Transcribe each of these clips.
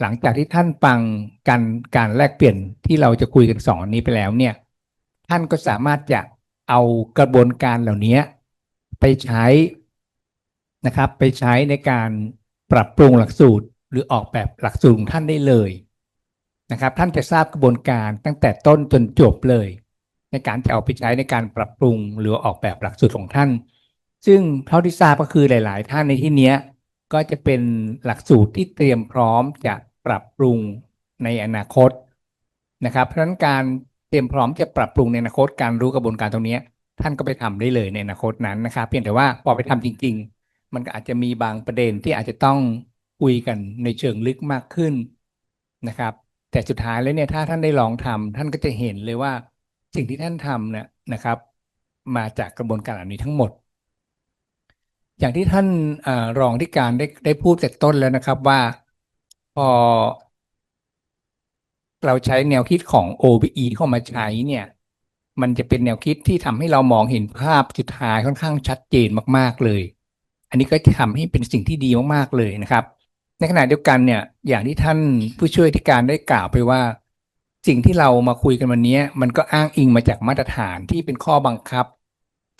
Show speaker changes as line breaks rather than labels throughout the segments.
หลังจากที่ท่านฟังการการแลกเปลี่ยนที่เราจะคุยกันสองอันนี้ไปแล้วเนี่ย ท่านก็สามารถจะเอากระบวนการเหล่านี้ไปใช้นะครับ ไปใช้ในการปรับปรุงหลักสูตร หรือออกแบบหลักสูตรของท่านได้เลยนะครับ ท่านจะทราบกระบวนการตั้งแต่ต้นจนจบเลย ในการจะเอาไปใช้ในการปรับปรุงหรือออกแบบหลักสูตรของท่าน ซึ่งเท่าที่ทราบก็คือหลาย ๆ ท่านในที่เนี้ยก็จะเป็นหลักสูตรที่เตรียมพร้อมจะ ปรับปรุงในอนาคตนะครับ เพราะฉะนั้นการเตรียมพร้อมจะปรับปรุงในอนาคตการรู้กระบวนการตรงนี้ ท่านก็ไปทำได้เลยในอนาคตนั้นนะครับ เพียงแต่ว่าพอไปทำจริง ๆ มันก็อาจจะมีบางประเด็นที่อาจจะต้องคุยกันในเชิงลึกมากขึ้นนะครับ แต่สุดท้ายแล้วเนี่ยถ้าท่านได้ลองทำท่านก็จะเห็นเลยว่าสิ่งที่ท่านทำเนี่ยนะครับ มาจากกระบวนการเหล่านี้ทั้งหมด อย่างที่ท่านอรองที่การได้ได้พูดแต่ต้นแล้วนะครับว่า อเราใช้แนวคิดของ OBE เข้ามาใช้เนี่ย มันจะเป็นแนวคิดที่ทำให้เรามองเห็นภาพสุดท้ายค่อนข้างชัดเจนมาก ๆเลย อันนี้ก็จะทำให้เป็นสิ่งที่ดีมากๆเลยนะครับ ในขณะเดียวกันเนี่ย อย่างที่ท่านผู้ช่วยที่การได้กล่าวไปว่า สิ่งที่เรามาคุยกันวันนี้ มันก็อ้างอิงมาจากมาตรฐานที่เป็นข้อบังคับ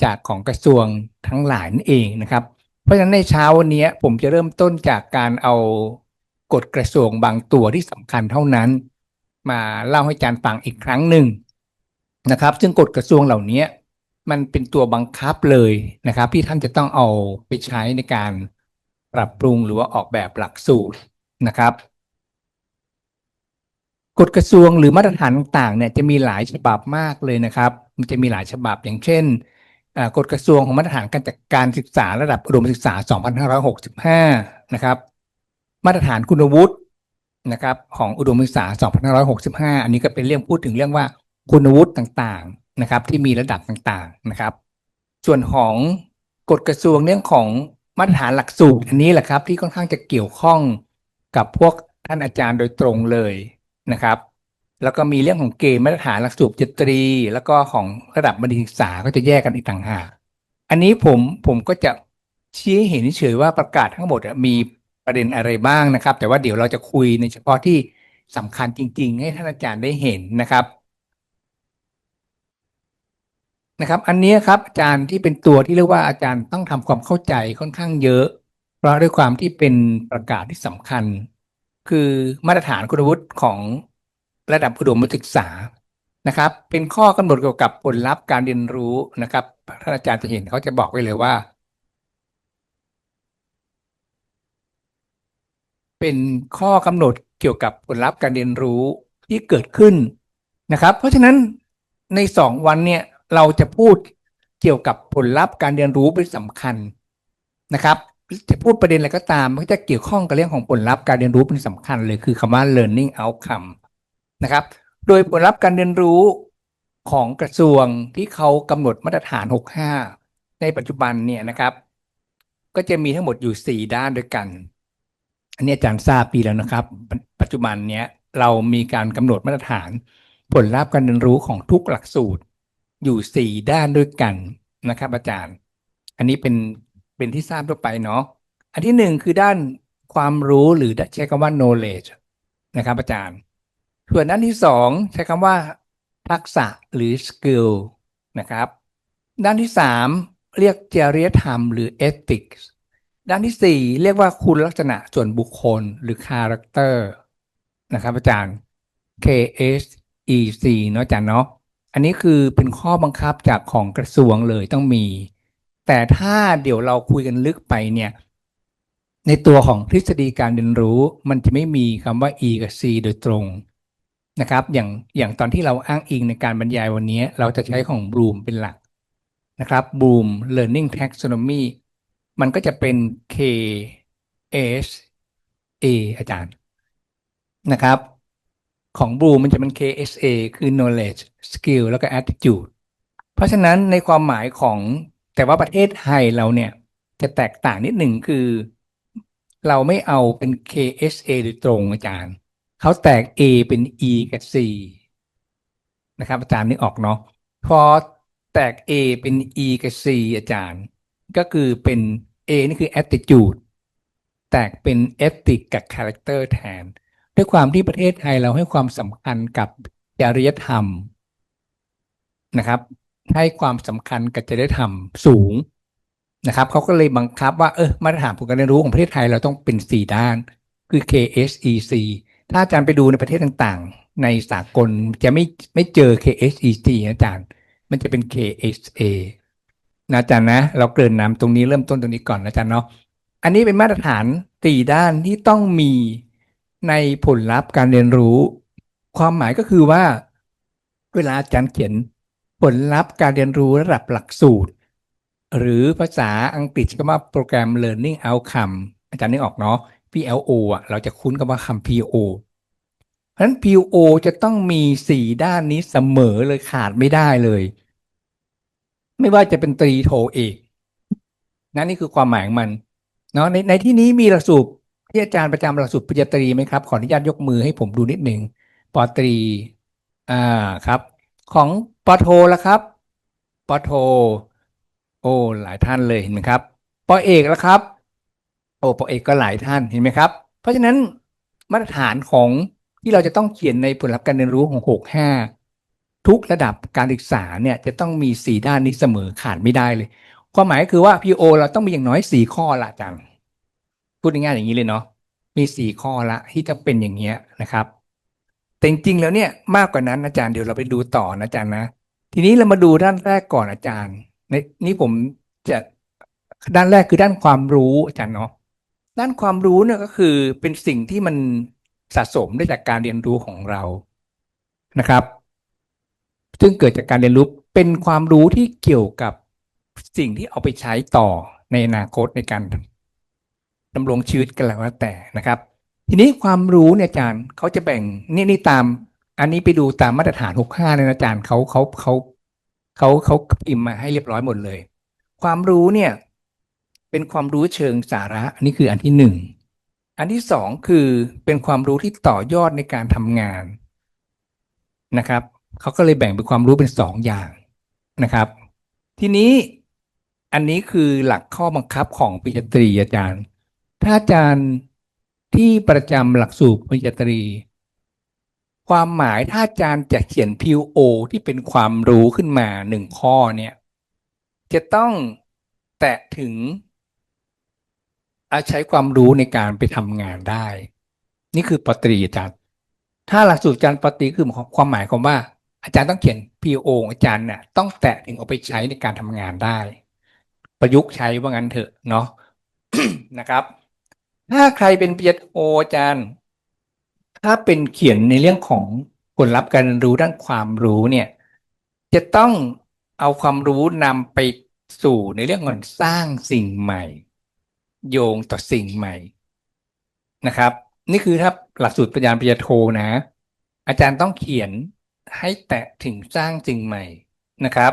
จากของกระทรวงทั้งหลายนั่นเองนะครับ เพราะฉะนั้นในเช้าวันนี้ผมจะเริ่มต้นจากการเอา กฎกระทรวงบางตัวที่สำคัญเท่านั้น มาเล่าให้อาจารย์ฟังอีกครั้งหนึ่งนะครับ ซึ่งกฎกระทรวงเหล่านี้มันเป็นตัวบังคับเลยนะครับ ที่ท่านจะต้องเอาไปใช้ในการปรับปรุงหรือว่าออกแบบหลักสูตรนะครับกฎกระทรวงหรือมาตรฐานต่างๆเนี่ยจะมีหลายฉบับมากเลยนะครับ มันจะมีหลายฉบับอย่างเช่นกฎกระทรวงของมาตรฐานการจัดการศึกษาระดับอุดมศึกษา 2565 นะครับ มาตรฐานคุณวุฒินะครับ ของอุดมศึกษา 2565 อันนี้ก็เป็นเรื่องพูดถึงเรื่องว่าคุณวุฒิต่างๆนะครับ ที่มีระดับต่างๆนะครับ ส่วนของกฎกระทรวงเรื่องของมาตรฐานหลักสูตรอันนี้แหละครับ ที่ค่อนข้างจะเกี่ยวข้องกับพวกท่านอาจารย์โดยตรงเลยนะครับ แล้วก็มีเรื่องของเกณฑ์มาตรฐานหลักสูตรจิตรี แล้วก็ของระดับบัณฑิตศึกษาก็จะแยกกันอีกต่างหากอันนี้ผมผมก็จะชี้เห็นเฉยๆว่าประกาศทั้งหมดมี ประเด็นอะไรบ้างนะครับ แต่ว่าเดี๋ยวเราจะคุยในเฉพาะที่สำคัญจริง ๆ ให้ท่านอาจารย์ได้เห็นนะครับนะครับ อันนี้ครับอาจารย์ที่เป็นตัวที่เรียกว่าอาจารย์ต้องทำความเข้าใจค่อนข้างเยอะ เพราะด้วยความที่เป็นประกาศที่สำคัญ คือมาตรฐานคุณวุฒิของระดับอุดมศึกษานะครับ เป็นข้อกำหนดเกี่ยวกับผลลัพธ์การเรียนรู้นะครับท่านอาจารย์จะเห็นเขาจะบอกไว้เลยว่า เป็นข้อกำหนดเกี่ยวกับผลลัพธ์การเรียนรู้ที่เกิดขึ้นนะครับ เพราะฉะนั้นในสองวันเนี่ยเราจะพูดเกี่ยวกับผลลัพธ์การเรียนรู้เป็นสำคัญนะครับจะพูดประเด็นอะไรก็ตามมันจะเกี่ยวข้องกับเรื่องของผลลัพธ์การเรียนรู้เป็นสำคัญเลยคือคำว่า learning outcome นะครับ โดยผลลัพธ์การเรียนรู้ของกระทรวงที่เขากำหนดมาตรฐาน 65 ในปัจจุบันเนี่ยนะครับ ก็จะมีทั้งหมดอยู่ 4 ด้านด้วยกัน อันนี้อาจารย์ทราบปีแล้วนะครับ ปัจจุบันเนี้ยเรามีการกำหนดมาตรฐาน ผลลัพธ์การเรียนรู้ของทุกหลักสูตรอยู่4ด้านด้วยกันนะครับ อาจารย์ อันนี้เป็นเป็นที่ทราบทั่วไปเนาะอันที่หนึ่งคือด้านความรู้หรือใช้คำว่า knowledge นะครับ อาจารย์ ส่วนด้านที่สองใช้คำว่า ทักษะหรือ skill นะครับ ด้านที่สามเรียกจริยธรรมหรือ ethics ด้านที่สี่เรียกว่าคุณลักษณะส่วนบุคคลหรือ character นะครับอาจารย์ KSEC เนาะอาจารย์เนาะอันนี้คือเป็นข้อบังคับจากของกระทรวงเลยต้องมี แต่ถ้าเดี๋ยวเราคุยกันลึกไปเนี่ย ในตัวของทฤษฎีการเรียนรู้ มันจะไม่มีคำว่า E กับ C โดยตรงนะครับ อย่างอย่างตอนที่เราอ้างอิงในการบรรยายวันนี้ เราจะใช้ของบลูมเป็นหลักนะครับบลูม learning taxonomy มันก็จะเป็น K S A อาจารย์นะครับ ของบลูมันจะเป็น KSA คือ knowledge skill แล้วก็ attitude เพราะฉะนั้นในความหมายของแต่ว่าประเทศไทยเราเนี่ยจะแตกต่างนิดหนึ่งคือ เราไม่เอาเป็น KSA โดยตรงอาจารย์ เขาแตก A เป็น E กับ C นะครับอาจารย์นึกออกเนาะพอแตก A เป็น E กับ C อาจารย์ ก็คือเป็น A นี่คือ attitude แตกเป็น ethic กับ character แทน ด้วยความที่ประเทศไทยเราให้ความสำคัญกับจริยธรรมนะครับให้ความสำคัญกับจริยธรรมสูงนะครับเขาก็เลยบังคับว่าเออมาตรฐานผลการเรียนรู้ของประเทศไทยเราต้องเป็นสี่ด้าน คือ KSEC ถ้าอาจารย์ไปดูในประเทศต่างๆ ในสากลจะไม่ไม่เจอ KSEC นะอาจารย์ มันจะเป็น KSA นะอาจารย์นะ เราเกริ่นนำตรงนี้เริ่มต้นตรงนี้ก่อนนะอาจารย์เนาะอันนี้เป็นมาตรฐานสี่ด้านที่ต้องมีในผลลัพธ์การเรียนรู้ ความหมายก็คือว่า เวลาอาจารย์เขียนผลลัพธ์การเรียนรู้ระดับหลักสูตร หรือภาษาอังกฤษก็ว่าโปรแกรม learning outcome อาจารย์นึกออกเนาะ PLO อะเราจะคุ้นกับว่าคำ PO เพราะฉะนั้น PO จะต้องมีสี่ด้านนี้เสมอเลยขาดไม่ได้เลย ไม่ว่าจะเป็นตรีโทเอกนั่นนี่คือความหมายของมันเนาะในในที่นี้มีหลักสูตรที่อาจารย์ประจำหลักสูตรปริญญาตรีไหมครับ ขออนุญาตยกมือให้ผมดูนิดหนึ่งปอตรีอ่าครับ ของปอโทละครับปอโท โอ้หลายท่านเลยเห็นไหมครับปอเอกแล้วครับ โอ้ปอเอกก็หลายท่านเห็นไหมครับ เพราะฉะนั้นมาตรฐานของที่เราจะต้องเขียนในผลลัพธ์การเรียนรู้ของหกห้า ทุกระดับการศึกษาเนี่ยจะต้องมีสี่ด้านนี้เสมอขาดไม่ได้เลยความหมายคือว่า PO เราต้องมีอย่างน้อยสี่ข้อละจารย์พูดง่ายๆอย่างนี้เลยเนาะมีสี่ข้อละที่จะเป็นอย่างเงี้ยนะครับ แต่จริงๆแล้วเนี่ยมากกว่านั้นอาจารย์เดี๋ยวเราไปดูต่อนะอาจารย์นะ ทีนี้เรามาดูด้านแรกก่อนอาจารย์ ในนี่ผมจะด้านแรกคือด้านความรู้อาจารย์เนาะด้านความรู้เนี่ยก็คือเป็นสิ่งที่มันสะสมได้จากการเรียนรู้ของเรานะครับ ซึ่งเกิดจากการเรียนรู้เป็นความรู้ที่เกี่ยวกับสิ่งที่เอาไปใช้ต่อในอนาคตในการดำรงชีวิตกันแล้วแต่นะครับ ทีนี้ความรู้เนี่ยอาจารย์เขาจะแบ่งนี่นี่ตาม อันนี้ไปดูตามมาตรฐานหกห้าเนี่ยอาจารย์เขาเขาเขาเขาเขาพิมพ์มาให้เรียบร้อยหมดเลย ความรู้เนี่ย เป็นความรู้เชิงสาระ อันนี้คืออันที่หนึ่งอันที่สองคือเป็นความรู้ที่ต่อยอดในการทำงานนะครับ เขาก็เลยแบ่งเป็นความรู้เป็นสองอย่างนะครับ ทีนี้อันนี้คือหลักข้อบังคับของปริญญาตรีอาจารย์ ถ้าอาจารย์ที่ประจำหลักสูตรปริญญาตรี ความหมายถ้าอาจารย์จะเขียน PO ที่เป็นความรู้ขึ้นมาหนึ่งข้อเนี่ยจะต้องแตะถึงอาใช้ความรู้ในการไปทำงานได้ นี่คือปตรีอาจารย์ ถ้าหลักสูตรอาจารย์ปตรีคือความหมายความว่า อาจารย์ต้องเขียน PO ของอาจารย์เนี่ยต้องแตะถึงเอาไปใช้ในการทำงานได้ ประยุกต์ใช้ว่างั้นเถอะเนาะนะครับ ถ้าใครเป็นปริญญาโทอาจารย์ ถ้าเป็นเขียนในเรื่องของผลลัพธ์การเรียนรู้ด้านความรู้เนี่ย จะต้องเอาความรู้นำไปสู่ในเรื่องของสร้างสิ่งใหม่ โยงต่อสิ่งใหม่นะครับ นี่คือถ้าหลักสูตรปริญญาปริญญาโทนะ อาจารย์ต้องเขียน ให้แตะถึงสร้างสิ่งใหม่นะครับ